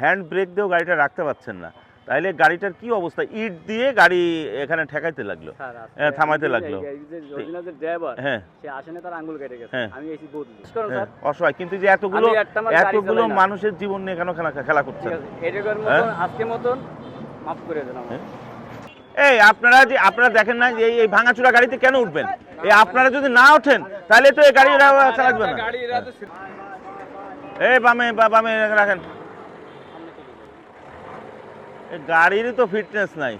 Hand brake দিয়েও গাড়িটা রাখতে পারছেন না। তাইলে গাড়িটার কি অবস্থা? ইট দিয়ে গাড়ি এখানে ঠেকাইতে লাগল। হ্যাঁ, থামাইতে লাগল। হ্যাঁ। হ্যাঁ। হ্যাঁ, অসহায়। কিন্তু যে এতগুলো এতগুলো মানুষের জীবন নিয়ে কেন খেলা খেলা এটাকার হ্যাঁ? মতন, মাফ করে দেন এই আপনারা যে আপনারা দেখেন না যে এই- ভাঙাচুরা গাড়িতে কেন উঠবেন? এই আপনারা যদি না ওঠেন তাহলে তো এই গাড়ি চালাবে না। এই বামে বামে রাখেন। গাড়িরই তো ফিটনেস নাই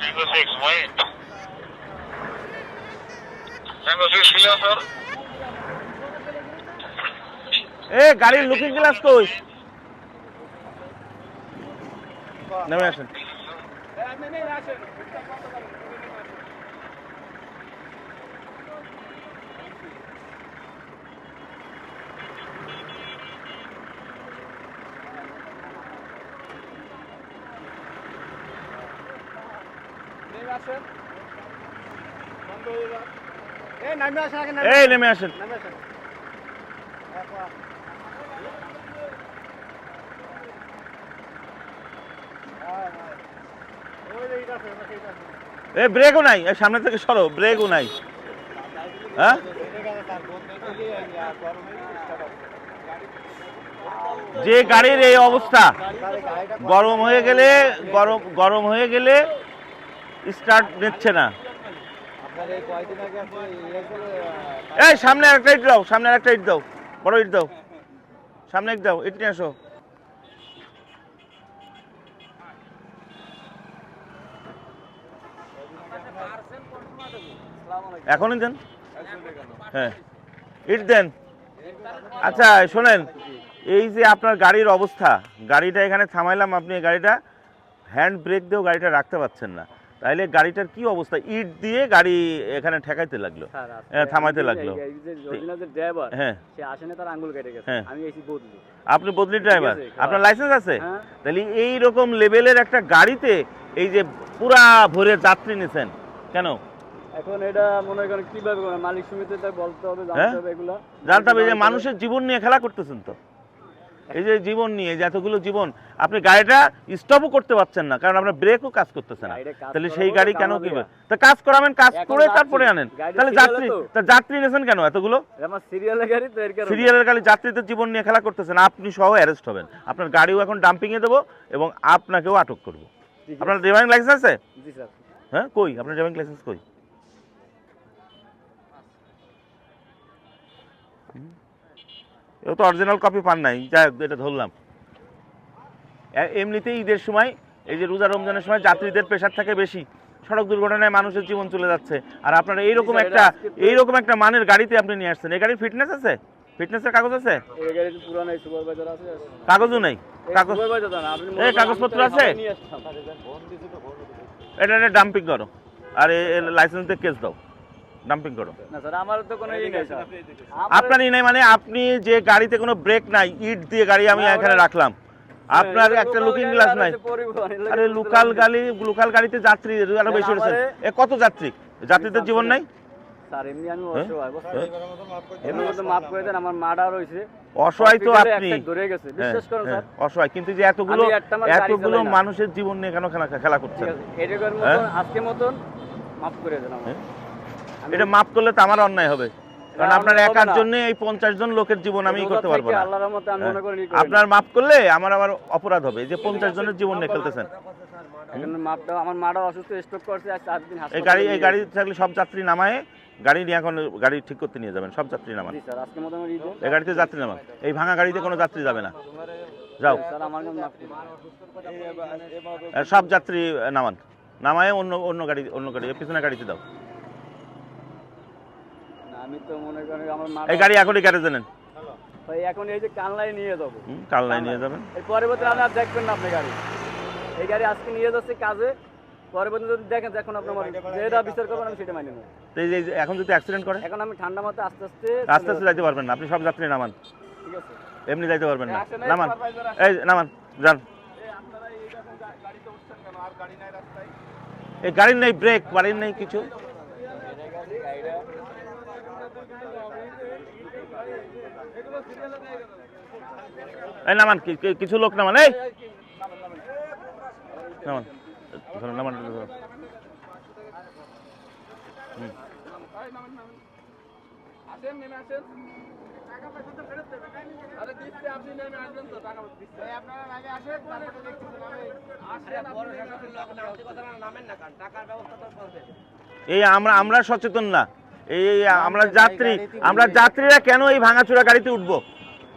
Tango 6, wait. Tango 6, clear, sir. এ গাড়ির লুকিং গ্লাস কই নেমে আসেন এই নেমে আসেন এ ব্রেকও নাই। এই সামনে থেকে সরো ব্রেকও নাই। হ্যাঁ? যে গাড়ির এই অবস্থা, গরম হয়ে গেলে, গরম গরম হয়ে গেলে স্টার্ট নিচ্ছে না। এই, সামনে একটা ইট দাও, সামনে একটা ইট দাও, বড় ইট দাও। সামনে ইট দাও, ইট নিয়ে আসো। এখনই দেন? হ্যাঁ। ইট দেন। আচ্ছা শোনেন এই যে আপনার গাড়ির অবস্থা গাড়িটা এখানে থামাইলাম আপনি গাড়িটা হ্যান্ড ব্রেক দিয়েও গাড়িটা রাখতে পারছেন না। তাইলে গাড়িটার কি অবস্থা? ইট দিয়ে গাড়ি এখানে ঠেকাইতে লাগল। হ্যাঁ, থামাইতে লাগল। হ্যাঁ। হ্যাঁ। আপনি বদলি ড্রাইভার আপনার লাইসেন্স আছে? হ্যাঁ। তাহলে এই রকম লেভেলের একটা গাড়িতে এই যে পুরা ভরে যাত্রী নিছেন কেন? এখন এটা মনে করেন কীভাবে? মালিক সমিতি তাকে বলতে হবে হ্যাঁ? জানতে হবে এগুলা। জানতে হবে যে মানুষের জীবন নিয়ে খেলা করতেছেন তো। এই যে জীবন নিয়ে যে এতগুলো জীবন আপনি গাড়িটা স্টপও করতে পারছেন না কারণ আপনার ব্রেকও কাজ করতেছে না। তাহলে সেই গাড়ি কেন কি তা কাজ করাবেন কাজ করে তারপরে আনেন। তাহলে যাত্রী তা। যাত্রী নিয়েছেন কেন এতগুলো? গাড়ি সিরিয়ালের গাড়ি যাত্রীদের জীবন নিয়ে খেলা করতেছেন আপনি সহ অ্যারেস্ট হবেন। আপনার গাড়িও এখন ডাম্পিং এ দেবো এবং আপনাকেও আটক করব। আপনার ড্রাইভিং লাইসেন্স আছে? হ্যাঁ কই? আপনার ড্রাইভিং লাইসেন্স কই? এও তো অরিজিনাল কপি পান নাই যাই হোক, এটা ধরলাম। এমনিতেই ঈদের সময় এই যে রোজা রমজানের সময় যাত্রীদের প্রেশার থাকে বেশি। সড়ক দুর্ঘটনায় মানুষের জীবন চলে যাচ্ছে। আর আপনারা এইরকম একটা এইরকম একটা মানের গাড়িতে আপনি নিয়ে আসছেন। এই গাড়ির ফিটনেস আছে? ফিটনেসের কাগজ আছে? এই গাড়ি তো পুরানো সুপারভাইজার আছে কাগজও নেই। কাগজ এই কাগজপত্র আছে? হাওয়ায় নিয়ে আসতাম। এটা এটা ডাম্পিং করো। আর লাইসেন্স দিয়ে কেস দাও। ডাম্পিং করো না স্যার আমার তো কোনো ই নেই স্যার। আপনার ই নাই মানে আপনি যে গাড়িতে কোনো ব্রেক নাই ইট দিয়ে গাড়ি আমি এখানে রাখলাম। আপনার একটা লুকিং গ্লাস নাই। আরে লোকাল গাড়ি লোকাল গাড়িতে যাত্রী আরও বেশি হয়েছে আমারে- এ কত যাত্রী? যাত্রীদের জীবন নাই? স্যার এমনি আমি হ্যাঁ? অসহায়? হ্যাঁ? এমনি মতো মাফ করে দেন আমার মাডা রয়েছে অসহায় তো আপনি। একটা ধরে গেছে। হ্যাঁ, বিশ্বাস করুন হ্যাঁ, স্যার। অসহায়। কিন্তু যে এতগুলো এতগুলো মানুষের জীবন নিয়ে কেন খেলা খেলা করছেন? আজকে মতন মাফ করে দেন এটা মাফ করলে তো আমার অন্যায় হবে। কারণ আপনার একার জন্য এই পঞ্চাশ জন লোকের জীবন আমি করতে পারব না। করি না। আপনার করলে আমার আবার অপরাধ হবে। যে পঞ্চাশ জনের জীবন নিয়ে খেলতেছেন। আমার মাটা অসুস্থ স্ট্রোক করছে চার দিন এই গাড়ি এই নিয়ে গাড়ি থাকলে সব যাত্রী নামায়। গাড়ি নিয়ে এখন গাড়ি ঠিক করতে নিয়ে যাবেন সব যাত্রী নামান। এই গাড়িতে যাত্রী নামান। এই ভাঙা গাড়িতে কোনো যাত্রী যাবে না। যাও। সব যাত্রী নামান। নামায় অন্য অন্য গাড়ি অন্য গাড়ি পিছনে গাড়িতে দাও। আমি তো মনে করি আমার মা এই গাড়ি এখনই গ্যারেজে নেন। ভাই এখন এই যে কানলাই নিয়ে যাব। কালনায় নিয়ে যাবেন। এই পরবর্তী আপনি আর দেখবেন না আপনি গাড়ি। এই গাড়ি আজকে নিয়ে যাচ্ছে কাজে পরবর্তী যদি দেখেন এখন আপনার যেটা বিচার করবেন আমি সেটা মানি যে এখন যদি অ্যাক্সিডেন্ট করে? এখন আমি ঠান্ডা মাথায় আস্তে আস্তে আস্তে আস্তে যাইতে পারবেন না। আপনি সব যাত্রী নামান। ঠিক আছে। এমনি যাইতে পারবেন না। নামান। এই নামান যান। এই গাড়ির নেই ব্রেক গাড়ির নেই কিছু। এই নামান কিছু লোক নামান এই। নামান। এই আমরা আমরা সচেতন না। এই আমরা যাত্রী আমরা যাত্রীরা কেন এই ভাঙাচোরা গাড়িতে উঠবো?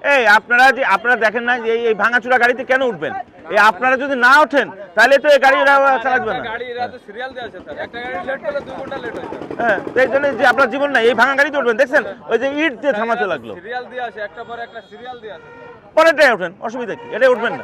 এই আপনারা যে আপনারা দেখেন না যে এই- এই ভাঙাচোরা গাড়িতে কেন উঠবেন? এই আপনারা যদি না ওঠেন তাহলে তো এই গাড়ি চালাবে না। হয়ে এই জন্য যে আপনার জীবন নাই এই ভাঙা গাড়িতে উঠবেন দেখছেন? ওই যে ইট দিয়ে থামাতে লাগল। পরেরটাই ওঠেন অসুবিধা কি? এটা উঠবেন না।